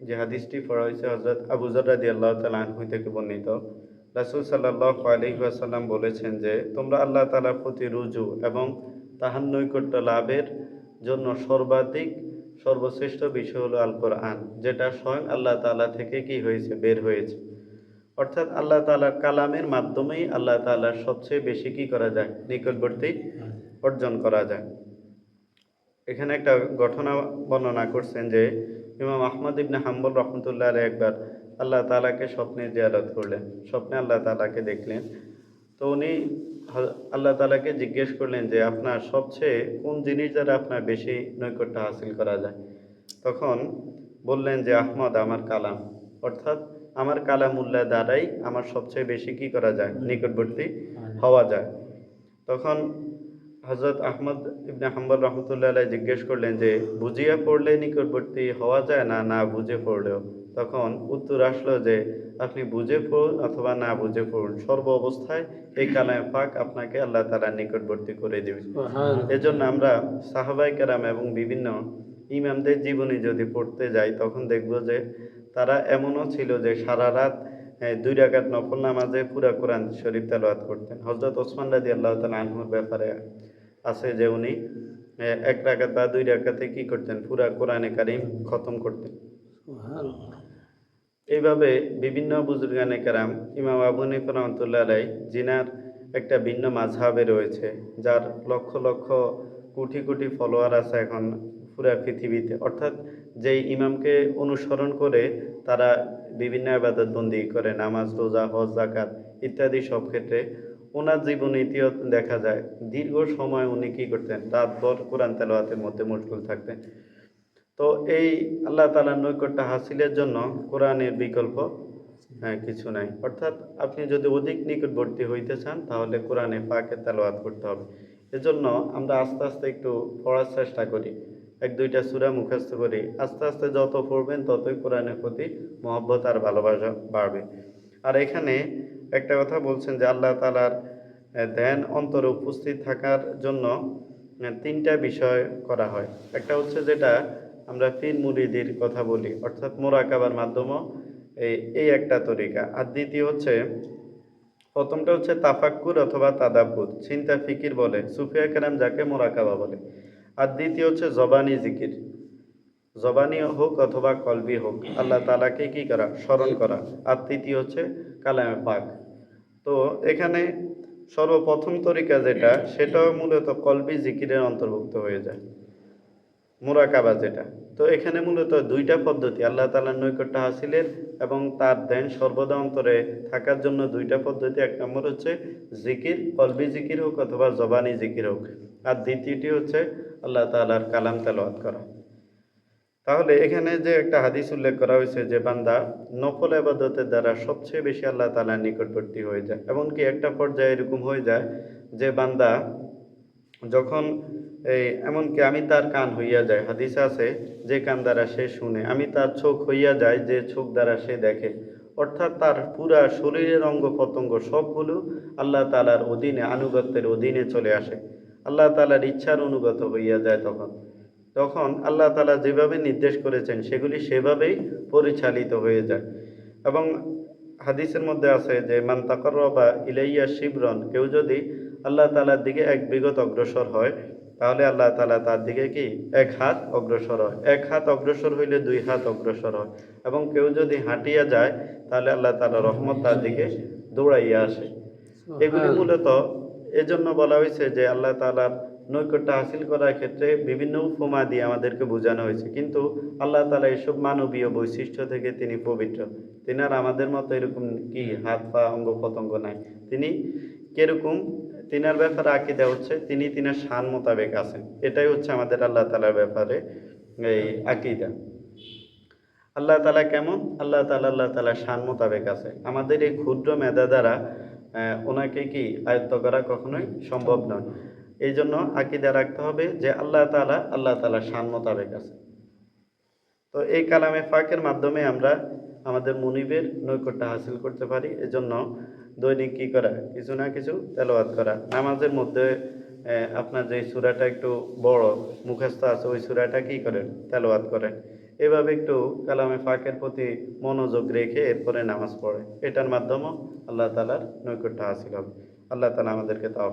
যে হাদিসটি পড়া হয়েছে হজরত আবু জরাদি আল্লাহ তালা আনহু থেকে বর্ণিত। রাসুল সাল্লাহ আলহিহাসাল্লাম বলেছেন যে, তোমরা আল্লাহ তালার প্রতি রুজু এবং তাহার নৈকট্য লাভের জন্য সর্বাধিক, সর্বশ্রেষ্ঠ বিষয় হলো আল কোরআন যেটা স্বয়ং আল্লাহ তালা থেকে কি হয়েছে? বের হয়েছে। অর্থাৎ আল্লাহ তালার কালামের মাধ্যমেই আল্লাহ তালার সবচেয়ে বেশি কি করা যায়? নিকটবর্তী অর্জন করা যায়। এখানে একটা ঘটনা বর্ণনা করছেন যে ইমাম আহমদ ইবনে হাম্বল রহমতুল্লাহ আলাই একবার আল্লাহ তালাকে স্বপ্নে জিয়ারত করলেন। স্বপ্নে আল্লাহ তালাকে দেখলেন। তো উনি আল্লাহ তালাকে জিজ্ঞেস করলেন যে আপনার সবচেয়ে কোন জিনিস দ্বারা আপনার বেশি নৈকট্য হাসিল করা যায়? তখন বললেন যে আহমদ আমার কালাম। অর্থাৎ আমার কালামুল্লাহ দ্বারাই আমার সবচেয়ে বেশি কি করা যায়? নিকটবর্তী হওয়া যায়। তখন হজরত আহমদ ইবনে হাম্বল রহমতুল্লাহ জিজ্ঞেস করলেন যে বুঝিয়া পড়লে নিকটবর্তী হওয়া যায় না না বুঝে পড়লেও? তখন উত্তর আসলো যে আপনি বুঝে পড়ুন অথবা না বুঝে পড়ুন সর্ব অবস্থায় এই কালামে পাক আপনাকে আল্লাহ তালা নিকটবর্তী করে দেবে। এজন্য আমরা সাহাবাই কেরাম এবং বিভিন্ন ইমামদের জীবনী যদি পড়তে যাই তখন দেখব যে তারা এমনও ছিল যে সারা রাত দুই রাকাত নফল নামাজে পুরা কোরআন শরীফ তেলাওয়াত করতেন। হজরত ওসমান রাজি আল্লাহ তালা আনহুর ব্যাপারে আছে যে উনি এক রাকাত বা দুই রাকাতে কি করতেন? পুরা কোরআনে কারিম খতম করতেন। এইভাবে বিভিন্ন বুজুর্গানে কারাম ইমাম আবু হানিফা রহমতুল্লাহ আলাই জিনার একটা ভিন্ন মাঝহাবে রয়েছে যার লক্ষ লক্ষ কোটি কোটি ফলোয়ার আছে এখন পুরা পৃথিবীতে। অর্থাৎ যেই ইমামকে অনুসরণ করে তারা বিভিন্ন আবাদত বন্দি করে নামাজ রোজা হজ জাকাত ইত্যাদি সব ক্ষেত্রে ওনার জীবনীতিও দেখা যায়। দীর্ঘ সময় উনি কি করতেন? রাতভর কোরআন তেলাওয়াতের মধ্যে মশগুল থাকতেন। তো এই আল্লাহ তালার নৈকট্য হাসিলের জন্য কোরআনের বিকল্প হ্যাঁ কিছু নাই। অর্থাৎ আপনি যদি অধিক নিকটবর্তী হইতে চান, তাহলে কোরআনে পাকে তেলাওয়াত করতে হবে। এজন্য আমরা আস্তে আস্তে একটু পড়ার চেষ্টা করি। এক, দুইটা সূরা মুখস্থ করি। আস্তে আস্তে যত পড়বেন, ততই কোরআনের প্রতি মহব্বত আর ভালোবাসা বাড়বে। আর এখানে একটা কথা বলছেন যে আল্লাহ তালার ধ্যান অন্তরে উপস্থিত থাকার জন্য তিনটা বিষয় করা হয়। একটা হচ্ছে যেটা আমরা ফির মুরিদির কথা বলি, অর্থাৎ মোরাকাবার মাধ্যমে এই এই একটা তরিকা। আর দ্বিতীয় হচ্ছে, প্রথমটা হচ্ছে তাফাক্কুর অথবা তাদাব্বুর চিন্তা ফিকির বলে, সুফিয়া কেরাম যাকে মোরাকাবা বলে। আর দ্বিতীয় হচ্ছে জবানি জিকির। জবানি হোক অথবা কলবি হোক, আল্লাহ তালাকে কি করা? স্মরণ করা। আর তৃতীয় হচ্ছে কালামে পাক। তো এখানে সর্বপ্রথম তরিকা যেটা সেটাও মূলত কলবি জিকিরের অন্তর্ভুক্ত হয়ে যায়। মোরাকাবা যেটা। তো এখানে মূলত দুইটা পদ্ধতি, আল্লাহ তালার নৈকট্য হাসিলের এবং তার ধ্যান সর্বদা অন্তরে থাকার জন্য দুইটা পদ্ধতি। এক নম্বর হচ্ছে জিকির, কলবি জিকির হোক অথবা জবানি জিকির হোক। আর দ্বিতীয়টি হচ্ছে আল্লাহ তালার কালাম তেলাওয়াত করা। তাহলে এখানে যে একটা হাদিস উল্লেখ করা হয়েছে যে বান্দা নফল আবাদতের দ্বারা সবচেয়ে বেশি আল্লাহ তালার নিকটবর্তী হয়ে যায়। এমনকি একটা পর্যায়ে এরকম হয়ে যায় যে বান্দা যখন এই এমনকি আমি তার কান হইয়া যায়, হাদিস আছে যে কান দ্বারা সে শুনে, আমি তার চোখ হইয়া যায় যে চোখ দ্বারা সে দেখে। অর্থাৎ তার পুরা শরীরের অঙ্গ প্রত্যঙ্গ সবগুলো আল্লাহ তালার অধীনে, আনুগত্যের অধীনে চলে আসে। আল্লাহ তালার ইচ্ছার অনুগত হইয়া যায় তখন। তখন আল্লাহ তালা যেভাবে নির্দেশ করেছেন সেগুলি সেভাবেই পরিচালিত হয়ে যায়। এবং হাদিসের মধ্যে আছে যে মান তাকরবা ইলাইয়া শিবরন কেউ যদি আল্লাহ তালার দিকে এক বিগত অগ্রসর হয় তাহলে আল্লাহ তালা তার দিকে কি? এক হাত অগ্রসর হয়। এক হাত অগ্রসর হইলে দুই হাত অগ্রসর হয়। এবং কেউ যদি হাঁটিয়া যায় তাহলে আল্লাহ তালা রহমত তার দিকে দৌড়াইয়া আসে। এগুলি মূলত এজন্য বলা হয়েছে যে আল্লাহ তালার নৈকট্য হাসিল করার ক্ষেত্রে বিভিন্ন উপমা দিয়ে আমাদেরকে বোঝানো হয়েছে। কিন্তু আল্লাহ তালা এসব মানবীয় বৈশিষ্ট্য থেকে তিনি পবিত্র। তিনি আর আমাদের মতো এরকম কি হাত, পা, অঙ্গ প্রত্যঙ্গ নাই। তিনি কীরকম তিনার ব্যাপারে আকিদা হচ্ছে, তিনি তিনার শান মোতাবেক আছেন। এটাই হচ্ছে আমাদের আল্লাহ তালার ব্যাপারে এই আকিদা। আল্লাহ তালা কেমন? আল্লাহ তালা আল্লাহ তালা শান মোতাবেক আছে। আমাদের এই ক্ষুদ্র মেধা দ্বারা ওনাকে কি আয়ত্ত করা কখনোই সম্ভব নয়। এই জন্য আকিদা রাখতে হবে যে আল্লাহ তালা আল্লাহ তালা শান মোতাবেক আছে। তো এই কালামে ফাঁকের মাধ্যমে আমরা আমাদের মনিবের নৈকট্য হাসিল করতে পারি। এজন্য দৈনিক কি করা? কিছু না কিছু তেলাওয়াত করা। নামাজের মধ্যে আপনার যে সুরাটা একটু বড়, মুখস্থ আছে, ওই সূরাটা কী করেন? তেলাওয়াত করেন। এভাবে একটু কালামে ফাঁকের প্রতি মনোযোগ রেখে এরপরে নামাজ পড়ে। এটার মাধ্যমেও আল্লাহ তালার নৈকট্য হাসিল হবে। আল্লাহ তালা আমাদেরকে তাও